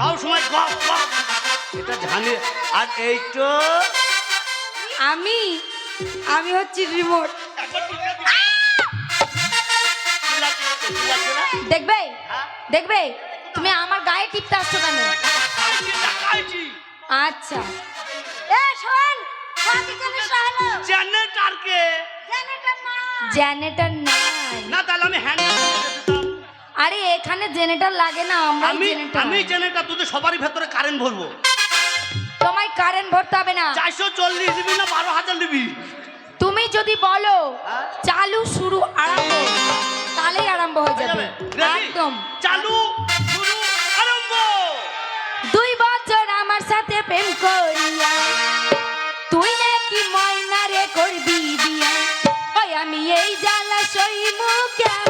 সব সময় গপ গপ এটা জানি আর এইটো? আমি আমি হচ্ছি রিমোট। দেখবে? দেখবে? তুমি আমার গায়ে টিপতে আসছো কেন? আচ্ছা। এ শোন! জেনারেটর নাই না তাহলে আমি হ্যান্ড আরে এখানে জেনারেটর লাগে না আমরা আমি আমি জেনারেটর তোদের সবারই ভেতরে কারেন্ট ভরবো। তোমায় কারেন্ট ভরতে হবে না। চারশো চল্লিশ দিবি না বারো হাজার দিবি? তুমি যদি বলো হ্যাঁ? চালু শুরু আরম্ভ তাহলেই আরম্ভ হয়ে যাবে। একদম। চালু শুরু আরম্ভ! দুই বছর আমার সাথে প্রেম করিয়া তুই নাকি ময়না রে করবি বিয়া ওই আমি এই জ্বালা সইমু কেমন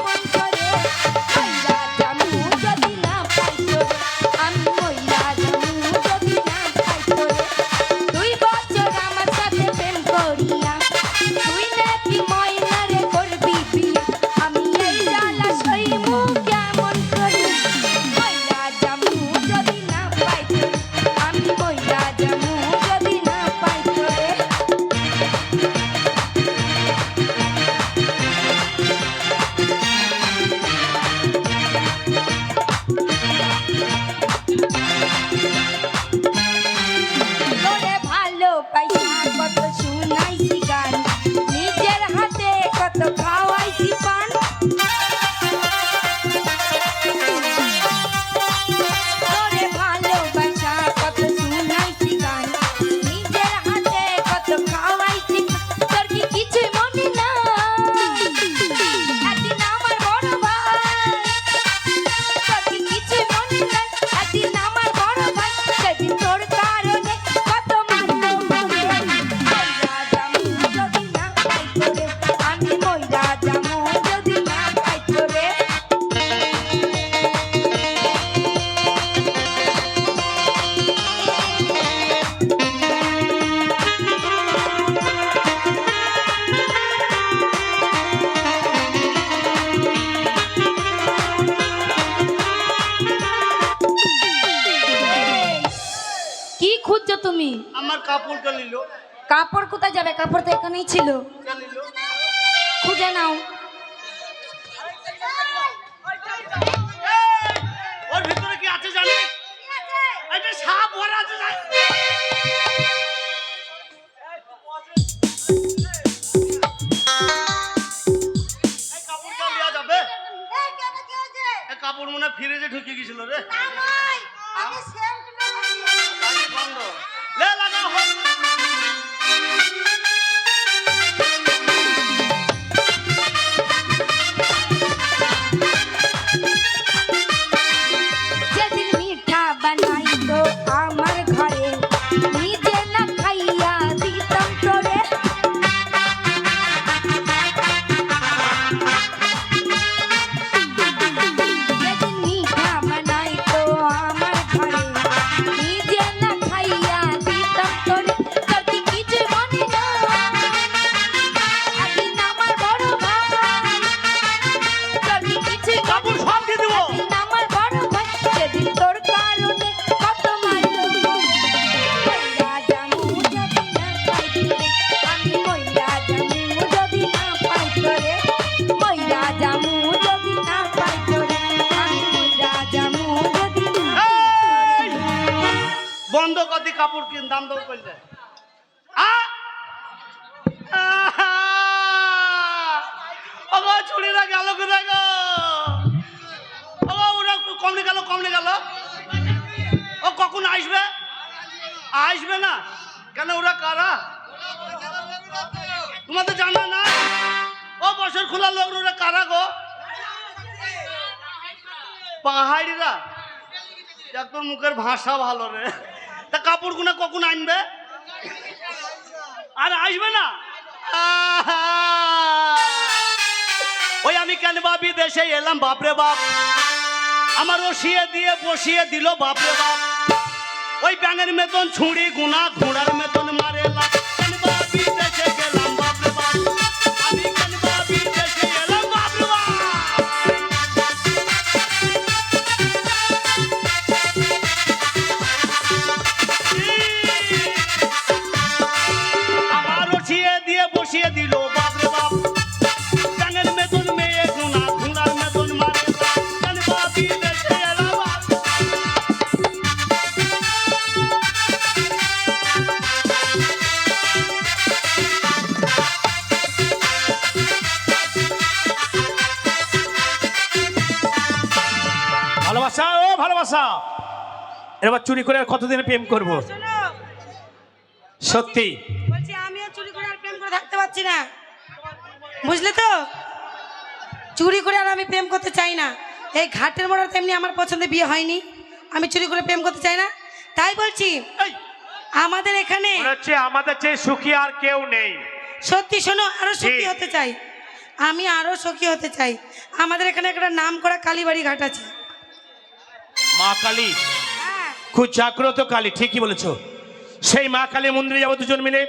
কাপড় কোথায় যাবে? কাপড় তো এখানেই ছিল। খুঁজে নাও। ওর ভিতরে কি আছে জানিস? একটা সাপ ভরা আছে জানিস? কাপড়টা নেওয়া যাবে? এই কাপড় মনে হয় ফ্রিজে ঢুকে গেছিল রে। আরে বন্ধ। লে লাগাও বন্ধ কতি কাপড় কিন, দাম দাও করলে ওগো ছুরিরা গেল কোথায় গো? ওগো ওরা কমনে গেল কমনে গেল। ও কখন আসবে? আসবে না। কেন ওরা কারা? তোমাদের জানা না। ও বছর খোলা লোক ওরা কারা গো? পাহাড়িরা। তোর মুখের ভাষা ভালো রে। তা কাপড় গুনা কখন আনবে? আর আসবে না! ওই আমি কেন বাপি দেশে এলাম, বাপরে বাপ? আমার রসিয়ে দিয়ে বসিয়ে দিল, বাপরে বাপ। ওই ব্যাঙের মেতন ছুঁড়ি গুনা, ঘোড়ার মেতন ভালোবাসা এবার চুরি করে আর কতদিন প্রেম করব? শোনো। সত্যি। বলছি আমিও চুরি করে আর প্রেম করে থাকতে পারছি না। বুঝলে তো? চুরি করে আর আমি প্রেম করতে চাই না। এই ঘাটের মোড়ার তেমনি আমার পছন্দে বিয়ে হয়নি। আমি চুরি করে প্রেম করতে চাই না। তাই বলছি আমাদের এখানে হচ্ছে আমাদের চেয়ে সুখী আর কেউ নেই। সত্যি শোনো আরও সুখী হতে চাই। আমি আরও সুখী হতে চাই। আমাদের এখানে একটা নাম করা কালীবাড়ি ঘাট আছে। মা কালী। খুব জাগ্রত কালী ঠিকই বলেছ। সেই মা কালী মন্দিরে যাব দুজন মিলে।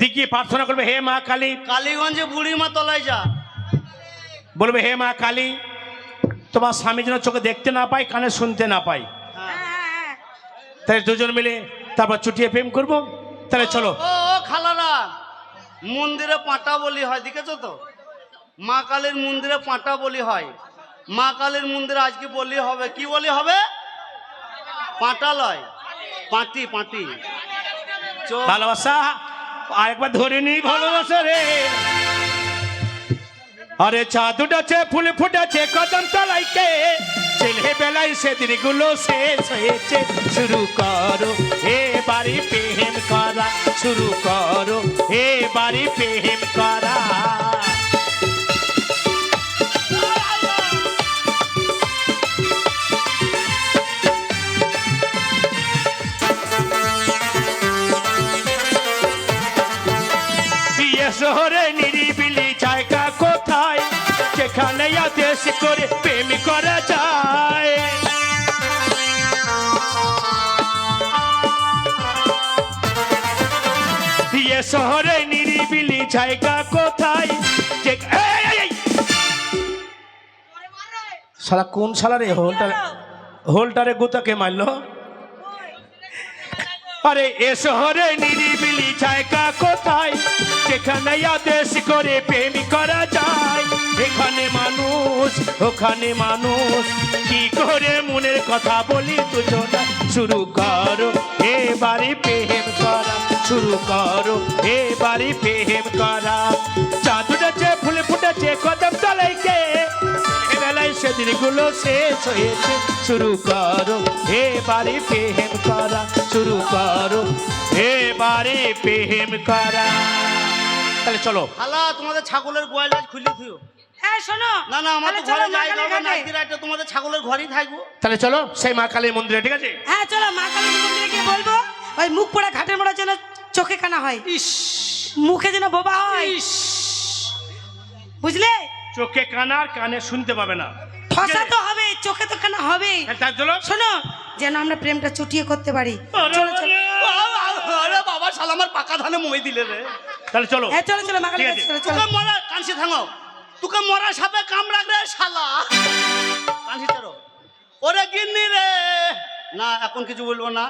দিকে প্রার্থনা করবে হে মা কালী। কালীগঞ্জে বুড়িমা তলায় যা। বলবে হে মা কালী তোমার স্বামী যেন চোখে দেখতে না পাই কানে শুনতে না পাই। তাই দুজন মিলে তারপর চুটিয়ে প্রেম করব। তাহলে চলো। ও ও খালারা মন্দিরে পাঁটা বলি হয় দেখেছ তো? মা কালীর মন্দিরে পাঁটা বলি হয়। মা কালীর মন্দির আজকে বলি হবে। কি বলি হবে? পাঁটা লয় পাঁটি। পাঁটি ভালোবাসা, আরেকবার ধরে নি ভালোবাসা রে। আরে চাঁদ উঠেছে, ফুল ফুটেছে, কদম তলাইকে ছেলে বেলায় সেদিনগুলো শেষ হয়েছে। শুরু করো, এ বাড়ি প্রেম করা। শুরু করো, এ বাড়ি প্রেম করা। শহরে নিরিবিলি জায়গা কোথায়? যেখানে আদেশ করে প্রেম করা যায়। শহরে নিরিবিলি জায়গা কোথায়! শালা কোন শালা রে হোলটারে হোলটারে গুতাকে মারলো? আরে এ শহরে নিরিবিলি জায়গা কোথায়? যেখানে আদেশ করে প্রেম করা যায়। এখানে মানুষ, ওখানে মানুষ। কি করে মনের কথা বলি দুজনা? শুরু করো, এবারে প্রেম করা। শুরু করো, এবারে প্রেম করা। চাঁদ উঠেছে ফুল ফুটেছে কদম তলাইকে। সেদিনগুলো শেষ হয়েছে শুরু করো এবারে প্রেম করা। শুরু করো এবারে প্রেম করা। তাহলে চলো। খালা তোমাদের ছাগলের গোয়াল আজ খুলে থিও হ্যাঁ শোনো। না না আমার তো ঘরে যাই মা কালীর যাব ঘাটে। নাইটি রাইটে তোমাদের ছাগলের ঘরেই থাকব। তাহলে চলো সেই মা কালীর মন্দিরে ঠিক আছে? হ্যাঁ চলো মা কালীর মন্দিরে গিয়ে বলব ওই মুখ পোড়া ঘাটের মোড়া যেন চোখে কানা হয়। ইস। মুখে যেন বোবা হয়। ইস। বুঝলে? চোখে কানার কানে শুনতে পাবে না। ঠসা তো হবে চোখে তো কানা হবে। হ্যাঁ, তাই চলো। শোনো যেন আমরা প্রেমটা চুটিয়ে করতে পারি। চলো চলো। বাবা শালা আমার পাকা ধানে মই দিলে রে। তাহলে চলো। হ্যাঁ চলো চলো। চলো চলো। মরা কানসি থাঙো তোকে মরা সাপে কামড়া রে শালা। কানসি চারো ওরে গিন্নি রে। না এখন কিছু বলব না।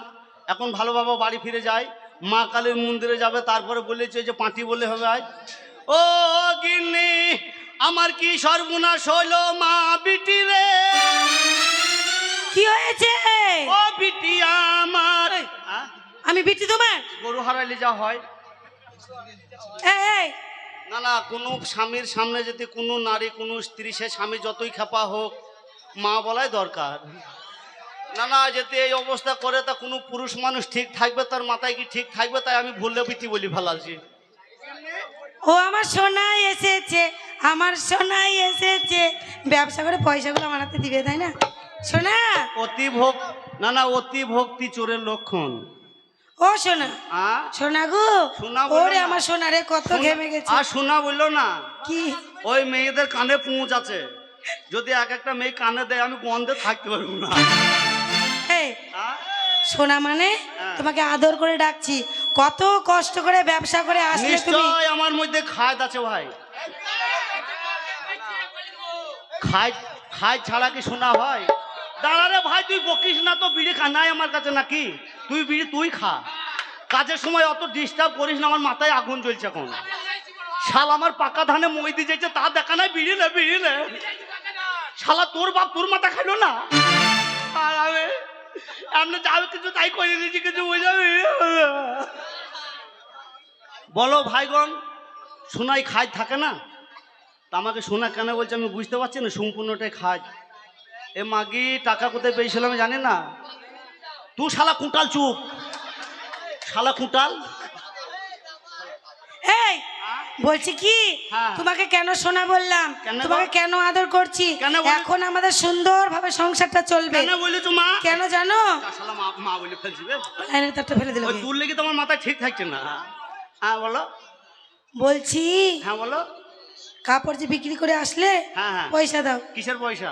এখন ভালো বাবা বাড়ি ফিরে যায়। মা কালীর মন্দিরে যাবে তারপরে বলেছে যে পাঁটি বলে হবে আজ। ও গিন্নি আমার কি সর্বনাশ হইল মা বিটি রে? কি হয়েছে? ও বিটি আমার? আমি বিটি তোমার? গরু হারাইলে যা হয়। এই, না না কোনো স্বামীর সামনে যদি কোনো নারী কোনো স্ত্রী সে স্বামী যতই খেপা হোক মা বলাই দরকার। না না যদি এই অবস্থা করে তা কোনো পুরুষ মানুষ ঠিক থাকবে তার মাথায় কি ঠিক থাকবে তাই আমি ভুললে বিটি বলি ফেলাছি ও আমার সোনাই এসেছে আমার সোনাই এসেছে। ব্যবসা করে পয়সাগুলো আমার হাতে দিবে তাই না? সোনা! অতি ভোগ না না অতি ভক্তি চোরের লক্ষণ। ও সোনা আ? সোনা গো সোনা ওরে। আমার সোনারে কত ঘেমে গেছে। আর শোনা বলল না। কি? ওই মেয়েদের কানে পুঁজ আছে। যদি এক একটা মেয়ে কানে দেয় আমি গন্ধে থাকতে পারব না? সোনা মানে? হ্যাঁ। তোমাকে আদর করে ডাকছি। কত কষ্ট করে ব্যবসা করে আসলে তুমি? নিশ্চয় আমার মধ্যে খায় আছে ভাই। খায় খায় ছাড়া কি শোনা হয়? দাঁড়া রে ভাই, তুই বকিস না তো বিড়ি খা নাই আমার কাছে নাকি? তুই বিড়ি, তুই খা। কাজের সময় অত ডিস্টার্ব করিস না, আমার মাথায় আগুন জ্বলছে এখন। শাল আমার পাকা ধানে মই দিয়ে যাচ্ছে, তা দেখা নাই, বিড়ি নে বিড়ি নে। শালা তোর বাপ তোর মাথা খাইলো না? আর আমি আপনি যাবে কিছু তাই করে দিয়েছি, কিছু বোঝাবে বলো ভাইগণ, সোনাই খাজ থাকে না? তা আমাকে সোনা কেন বলছে আমি বুঝতে পারছি না, সম্পূর্ণটাই খাজ এ মাগি, টাকা কোথায় পেয়েছিলাম জানি না। তুই শালা কুটাল চুপ। শালা কুটাল? বলছি কি? হ্যাঁ। তোমাকে কেন শোনা বললাম? তোমাকে কেন আদর করছি? এখন আমাদের সুন্দরভাবে সংসারটা চলবে। কেন বলেছ মা? কেন জানো? মা বলে ফেলছি ফেলে দিল কে? লেগে তোমার মাথায় ঠিক থাকছে না। হ্যাঁ বলো। বলছি হ্যাঁ বলো। কাপড় যে বিক্রি করে আসলে হ্যাঁ, হ্যাঁ। পয়সা দাও। কিসের পয়সা?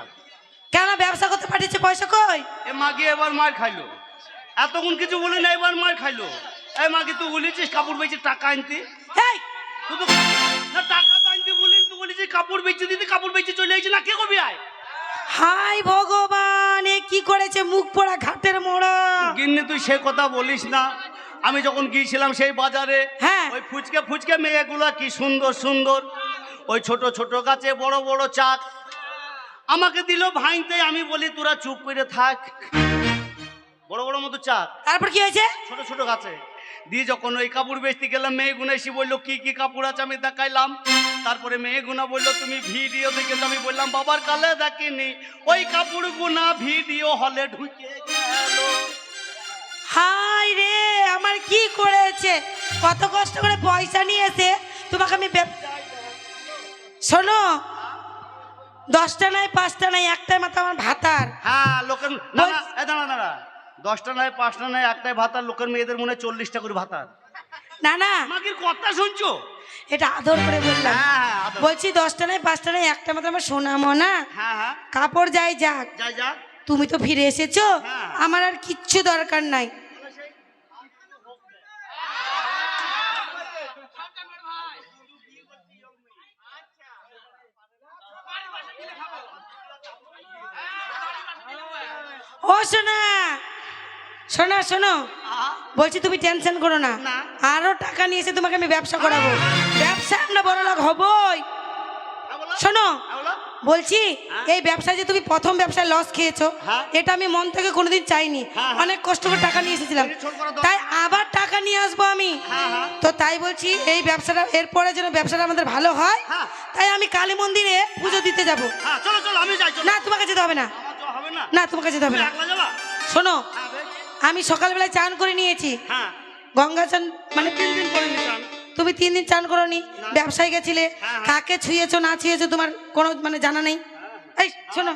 কেন ব্যবসা করতে পাঠিয়েছে পয়সা কই? এ মাগি এবার মার খাইলো। এতক্ষণ কিছু বলি না এবার মার খাইলো। এই মাগি তুই বলেছিস কাপড় বেচে টাকা আনতে? এই না টাকা আনতে বলিস কাপড় বেচে দিতে কাপড় বেচে চলে না কে কবি আয়? হাই ভগবান এ কি করেছে মুখ পোড়া ঘাটের মোড়া? গিন্নি তুই সে কথা বলিস না। আমি যখন গিয়েছিলাম সেই বাজারে হ্যাঁ। ওই ফুচকে ফুচকে মেয়েগুলো কি সুন্দর সুন্দর। ওই ছোট ছোট গাছে বড় বড় চাক। আমাকে দিল ভাইতে আমি বলি তোরা চুপ করে থাক। বড় বড় মতো চাক। তারপর কি হয়েছে? ছোট ছোট গাছে। দিয়ে যখন ওই কাপড় বেচতে গেলাম মেয়ে এসে বলল কি কি কাপড় আছে? আমি দেখাইলাম। তারপরে মেয়ে গুনা বলল তুমি ভিডিও দেখে আমি বললাম বাবার কালে দেখিনি। ওই কাপড় গুনা ভিডিও হলে ঢুকে গেল। হাই রে আমার কি করেছে? কত কষ্ট করে পয়সা নিয়েছে। তোমাকে আমি শোনো দশটা নাই পাঁচটা নাই একটাই মাথা আমার ভাতার। হ্যাঁ লোকের দাঁড়া দাঁড়া। দশটা নয় পাঁচটা নয় একটাই ভাতার লোকের মেয়েদের মনে চল্লিশটা করে ভাতার না না। আমাকে কথা শুনছো? এটা আদর করে বললাম। হ্যাঁ হ্যাঁ বলছি দশটা নয় পাঁচটা নয় একটা মাত্র আমার সোনামো না হ্যাঁ কাপড় যাই যাক। যা যা তুমি তো ফিরে এসেছ। আমার আর কিচ্ছু দরকার নাই। ও শোনা শোনা শোনো। বলছি তুমি টেনশন করো না। আরও টাকা নিয়ে এসে তোমাকে আমি ব্যবসা করাবো। ব্যবসা আমরা বড় লোক হবই। হ্যাঁ শোনো। হ্যাঁ বলছি হ্যাঁ? এই ব্যবসায় যে তুমি প্রথম ব্যবসায় লস খেয়েছো। এটা আমি মন থেকে কোনোদিন চাইনি। অনেক কষ্ট করে টাকা নিয়ে এসেছিলাম। তাই আবার টাকা নিয়ে আসব আমি। তো তাই বলছি এই ব্যবসাটা এরপরে যেন ব্যবসাটা আমাদের ভালো হয়। তাই আমি কালী মন্দিরে পুজো দিতে যাব। না তোমাকে যেতে হবে না। না। তোমাকে যেতে হবে না। শোনো। আমি সকালবেলায় চান করে নিয়েছি। হ্যাঁ। গঙ্গা চান মানে তিন দিন করে তুমি তিন দিন চান করো নি। ব্যবসায় গেছিলে? হ্যাঁ। কাকে ছুঁয়েছো না ছুঁয়েছো তোমার কোনো মানে জানা নেই? এই শোনো।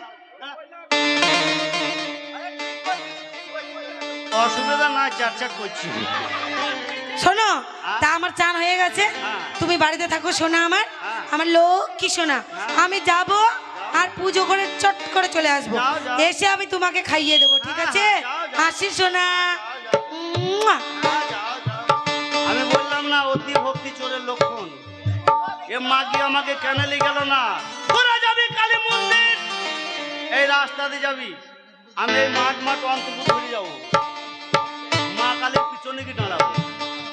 অসুবিধা না চার চার করছি। শোনো তা আমার চান হয়ে গেছে। হ্যাঁ। তুমি বাড়িতে থাকো সোনা আমার। হ্যাঁ। আমার লক্ষ্মী সোনা। আমি যাব আর পুজো করে চট করে চলে আসব। এসে আমি তোমাকে খাইয়ে দেবো ঠিক হ্যাঁ, আছে? যাও। সোনা। আমি বললাম না, অতি ভক্তি চোরের লক্ষণ। এ মাগি আমাকে কেন নিয়ে গেল না? তোরা যাবি কালী মন্দির? এই রাস্তা দিয়ে যাবি। আমি এই মাঠ মাঠ অন্তত ঘুরে যাব। মা কালীর পিছনে কি দাঁড়াবো।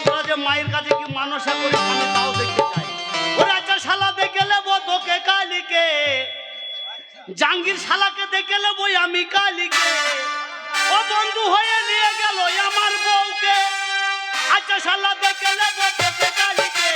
তোরা যে মায়ের কাছে কি মানসা করিস, আমি তাও দেখতে চাই। ওরা আচ্ছা শালা দেখে নেব তোকে কালীকে। জাঙ্গির শালাকে দেখে নেব আমি কালীকে। ও বন্ধু হয়ে নিয়ে গেল আমার বউকে। আচ্ছা শালা দেখে নেব তোকে কালীকে।